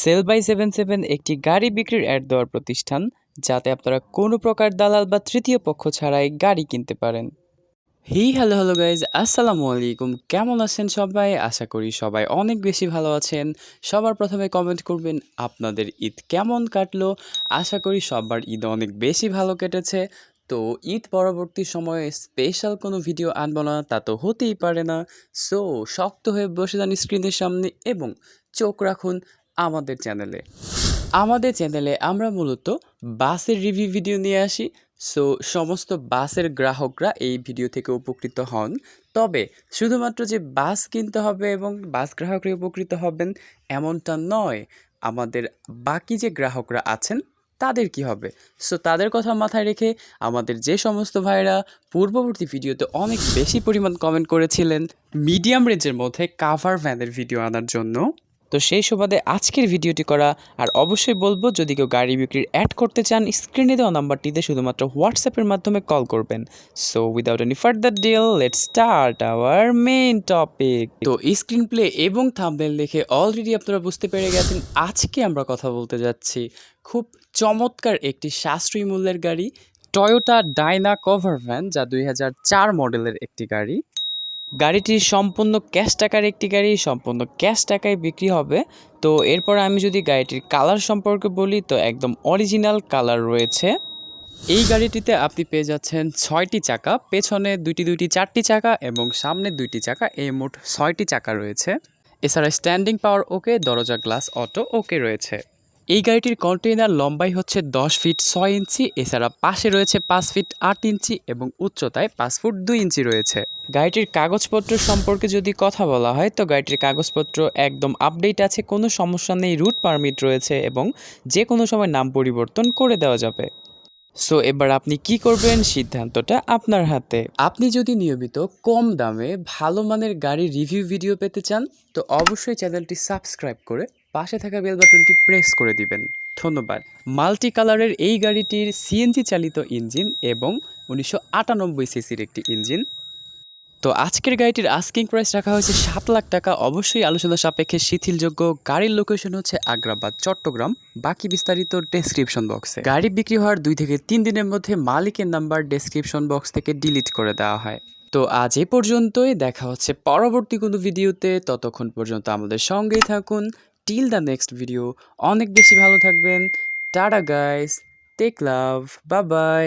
Sell by seven seven একটি গাড়ি বিক্রির অ্যাড দেওয়ার প্রতিষ্ঠান, যাতে আপনারা কোনো প্রকার দালাল বা তৃতীয় পক্ষ ছাড়াই গাড়ি কিনতে পারেন। হি, হ্যালো হ্যালো, গাইজ, আসসালামু আলাইকুম। কেমন আছেন সবাই? আশা করি সবাই অনেক বেশি ভালো আছেন। সবার প্রথমে কমেন্ট করবেন, আপনাদের ঈদ কেমন কাটলো? আশা করি সবার ঈদ অনেক বেশি ভালো কেটেছে। তো ঈদ পরবর্তী সময়ে স্পেশাল কোনো ভিডিও আনব না, তা তো হতেই পারে না। সো শক্ত হয়ে বসে যান স্ক্রিনের সামনে এবং চোখ রাখুন আমাদের চ্যানেলে। আমাদের চ্যানেলে আমরা মূলত বাসের রিভিউ ভিডিও নিয়ে আসি। সো, সমস্ত বাসের গ্রাহকরা এই ভিডিও থেকে উপকৃত হন। তবে শুধুমাত্র যে বাস কিনতে হবে এবং বাস গ্রাহকরা উপকৃত হবেন এমনটা নয়। আমাদের বাকি যে গ্রাহকরা আছেন, তাদের কি হবে? সো, তাদের কথা মাথায় রেখে আমাদের যে সমস্ত ভাইরা পূর্ববর্তী ভিডিওতে অনেক বেশি পরিমাণ কমেন্ট করেছিলেন মিডিয়াম রেঞ্জের মধ্যে কাভার ভ্যানের ভিডিও আনার জন্য। তো সেই সুবাদে আজকের ভিডিওটি করা, আর অবশ্যই বলব যদি কেউ গাড়ি বিক্রির অ্যাড করতে চান স্ক্রিনে দেওয়া নাম্বারটিতে শুধুমাত্র হোয়াটসঅ্যাপের মাধ্যমে কল করবেন। So without any further delay let start our main topic তো স্ক্রিন প্লে এবং থাম্বনেল দেখে অলরেডি আপনারা বুঝতে পেরে গেছেন, আজকে আমরা কথা বলতে যাচ্ছি খুব চমৎকার একটি সাশ্রয়ী মূল্যের গাড়ি টয়োটা ডাইনা কভার ভ্যান যা দুই মডেলের একটি গাড়ি। গাড়িটি সম্পূর্ণ ক্যাশ টাকার একটি গাড়ি সম্পূর্ণ ক্যাশ টাকায় বিক্রি হবে। তো এরপর আমি যদি গাড়িটির কালার সম্পর্কে বলি, তো একদম অরিজিনাল কালার রয়েছে। এই গাড়িটিতে আপনি পেয়ে যাচ্ছেন ছয়টি চাকা, পেছনে দুইটি দুইটি, চারটি চাকা এবং সামনে দুইটি চাকা, এই মোট ছয়টি চাকা রয়েছে। এছাড়া স্ট্যান্ডিং পাওয়ার ওকে দরজা গ্লাস অটো ওকে রয়েছে। এই গাড়িটির কন্টেইনার লম্বাই হচ্ছে দশ ফিট ছয় ইঞ্চি, এছাড়া পাশে রয়েছে পাঁচ ফিট আট ইঞ্চি এবং উচ্চতায় পাঁচ ফুট দুই ইঞ্চি রয়েছে। গাড়িটির কাগজপত্র সম্পর্কে যদি কথা বলা হয়, তো গাড়িটির কাগজপত্র একদম আপডেট আছে, কোনো সমস্যা নেই, রুট পারমিট রয়েছে এবং যে কোনো সময় নাম পরিবর্তন করে দেওয়া যাবে। সো এবার আপনি কি করবেন? সিদ্ধান্তটা আপনার হাতে। আপনি যদি নিয়মিত কম দামে ভালো মানের গাড়ির রিভিউ ভিডিও পেতে চান, তো অবশ্যই চ্যানেলটি সাবস্ক্রাইব করে পাশে থাকা বেল বাটনটি প্রেস করে দিবেন। ধন্যবাদ। মাল্টি কালারের এই গাড়িটির সিএনজি চালিত ইঞ্জিন এবং উনিশশো আটানব্বই সিসির একটি ইঞ্জিন। তো আজকের গাড়িটির আস্কিং প্রাইস রাখা হয়েছে সাত লাখ টাকা। অবশ্যই আলোচনা সাপেক্ষে শিথিলযোগ্য। গাড়ির লোকেশন হচ্ছে আগ্রাবাদ, চট্টগ্রাম। বাকি বিস্তারিত ডেসক্রিপশন বক্সে গাড়ি বিক্রি হওয়ার দুই থেকে তিন দিনের মধ্যে মালিকের নাম্বার ডেসক্রিপশন বক্স থেকে ডিলিট করে দেওয়া হয়। তো আজ এ পর্যন্তই। দেখা হচ্ছে পরবর্তী কোনো ভিডিওতে ততক্ষণ পর্যন্ত আমাদের সঙ্গেই থাকুন। টিল দ্য নেক্সট ভিডিও অনেক বেশি ভালো থাকবেন। টাটা গাইস টেক লাভ বা বাই